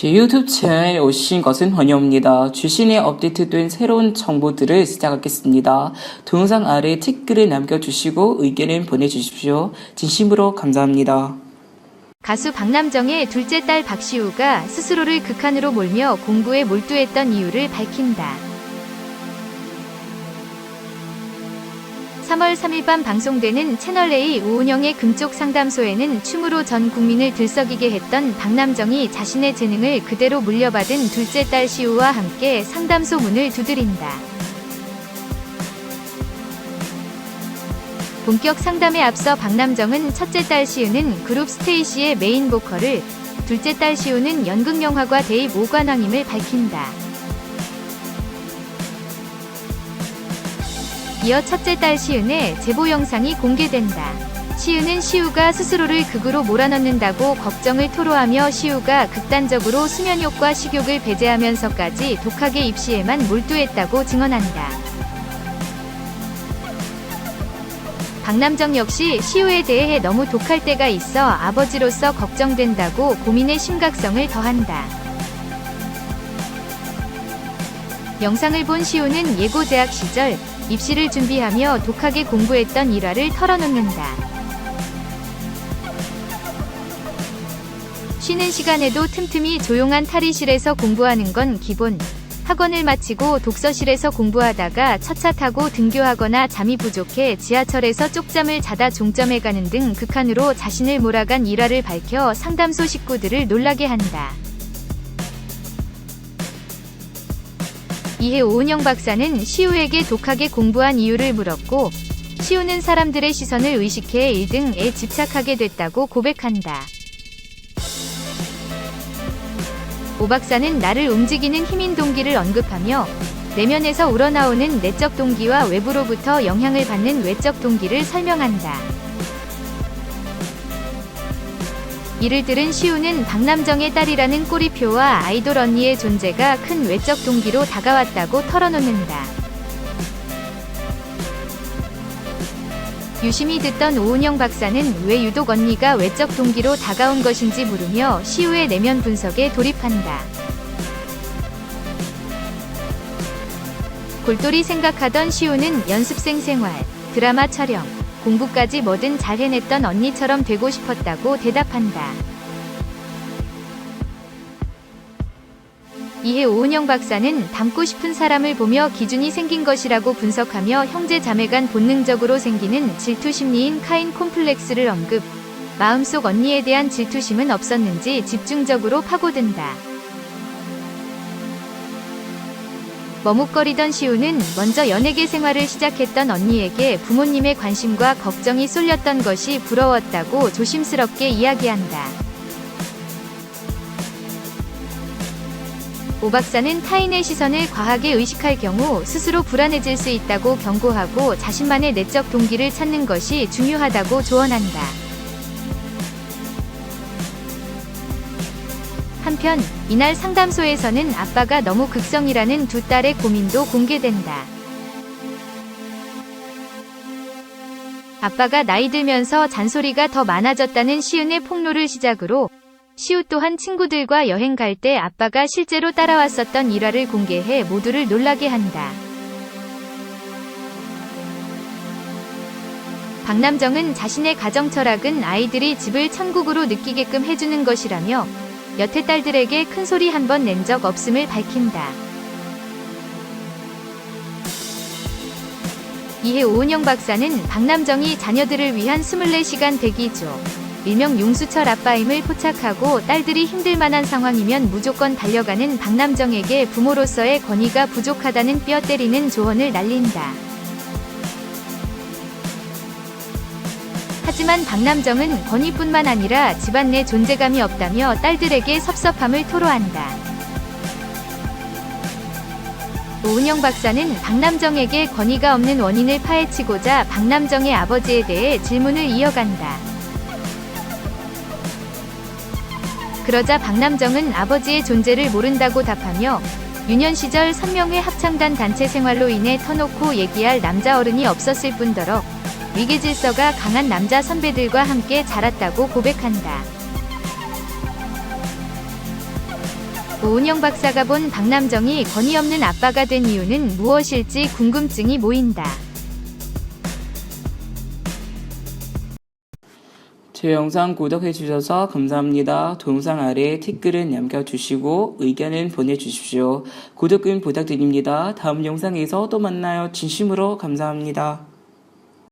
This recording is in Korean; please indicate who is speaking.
Speaker 1: 제 유튜브 채널에 오신 것은 환영합니다. 주신에 업데이트된 새로운 정보들을 시작하겠습니다. 동영상 아래 댓글을 남겨주시고 의견을 보내주십시오. 진심으로 감사합니다.
Speaker 2: 가수 박남정의 둘째 딸 박시우가 스스로를 극한으로 몰며 공부에 몰두했던 이유를 밝힌다. 3월 3일 밤 방송되는 채널A 오은영의 금쪽 상담소에는 춤으로 전 국민을 들썩이게 했던 박남정이 자신의 재능을 그대로 물려받은 둘째 딸 시우와 함께 상담소 문을 두드린다. 본격 상담에 앞서 박남정은 첫째 딸 시우는 그룹 스테이시의 메인 보컬을, 둘째 딸 시우는 연극영화과 대입 오관왕임을 밝힌다. 이어 첫째 딸 시은의 제보 영상이 공개된다. 시은은 시우가 스스로를 극으로 몰아넣는다고 걱정을 토로하며 시우가 극단적으로 수면욕과 식욕을 배제하면서까지 독하게 입시에만 몰두했다고 증언한다. 박남정 역시 시우에 대해 너무 독할 때가 있어 아버지로서 걱정된다고 고민의 심각성을 더한다. 영상을 본 시우는 예고 재학 시절 입시를 준비하며 독하게 공부했던 일화를 털어놓는다. 쉬는 시간에도 틈틈이 조용한 탈의실에서 공부하는 건 기본. 학원을 마치고 독서실에서 공부하다가 첫차 타고 등교하거나 잠이 부족해 지하철에서 쪽잠을 자다 종점에 가는 등 극한으로 자신을 몰아간 일화를 밝혀 상담소 식구들을 놀라게 한다. 이에 오은영 박사는 시우에게 독하게 공부한 이유를 물었고, 시우는 사람들의 시선을 의식해 1등에 집착하게 됐다고 고백한다. 오 박사는 나를 움직이는 힘인 동기를 언급하며, 내면에서 우러나오는 내적 동기와 외부로부터 영향을 받는 외적 동기를 설명한다. 이를 들은 시우는 박남정의 딸이라는 꼬리표와 아이돌 언니의 존재가 큰 외적 동기로 다가왔다고 털어놓는다. 유심히 듣던 오은영 박사는 왜 유독 언니가 외적 동기로 다가온 것인지 물으며 시우의 내면 분석에 돌입한다. 골똘히 생각하던 시우는 연습생 생활, 드라마 촬영, 공부까지 뭐든 잘 해냈던 언니처럼 되고 싶었다고 대답한다. 이에 오은영 박사는 닮고 싶은 사람을 보며 기준이 생긴 것이라고 분석하며 형제 자매 간 본능적으로 생기는 질투 심리인 카인 콤플렉스를 언급. 마음속 언니에 대한 질투심은 없었는지 집중적으로 파고든다. 머뭇거리던 시우는 먼저 연예계 생활을 시작했던 언니에게 부모님의 관심과 걱정이 쏠렸던 것이 부러웠다고 조심스럽게 이야기한다. 오 박사는 타인의 시선을 과하게 의식할 경우 스스로 불안해질 수 있다고 경고하고 자신만의 내적 동기를 찾는 것이 중요하다고 조언한다. 한편 이날 상담소에서는 아빠가 너무 극성이라는 두 딸의 고민도 공개된다. 아빠가 나이 들면서 잔소리가 더 많아졌다는 시은의 폭로를 시작으로 시우 또한 친구들과 여행 갈 때 아빠가 실제로 따라왔었던 일화를 공개해 모두를 놀라게 한다. 박남정은 자신의 가정 철학은 아이들이 집을 천국으로 느끼게끔 해주는 것이라며 여태 딸들에게 큰 소리 한 번 낸 적 없음을 밝힌다. 이에 오은영 박사는 박남정이 자녀들을 위한 24시간 대기조, 일명 용수철 아빠임을 포착하고 딸들이 힘들 만한 상황이면 무조건 달려가는 박남정에게 부모로서의 권위가 부족하다는 뼈 때리는 조언을 날린다. 하지만 박남정은 권위뿐만 아니라 집안 내 존재감이 없다며 딸들에게 섭섭함을 토로한다. 오은영 박사는 박남정에게 권위가 없는 원인을 파헤치고자 박남정의 아버지에 대해 질문을 이어간다. 그러자 박남정은 아버지의 존재를 모른다고 답하며 유년 시절 선명회 합창단 단체 생활로 인해 터놓고 얘기할 남자 어른이 없었을 뿐더러 위계 질서가 강한 남자 선배들과 함께 자랐다고 고백한다. 오은영 박사가 본 박남정이 권위 없는 아빠가 된 이유는 무엇일지 궁금증이 모인다.
Speaker 1: 제 영상 구독해주셔서 감사합니다. 동영상 아래 댓글은 남겨주시고 의견은 보내주십시오. 구독은 부탁드립니다. 다음 영상에서 또 만나요. 진심으로 감사합니다.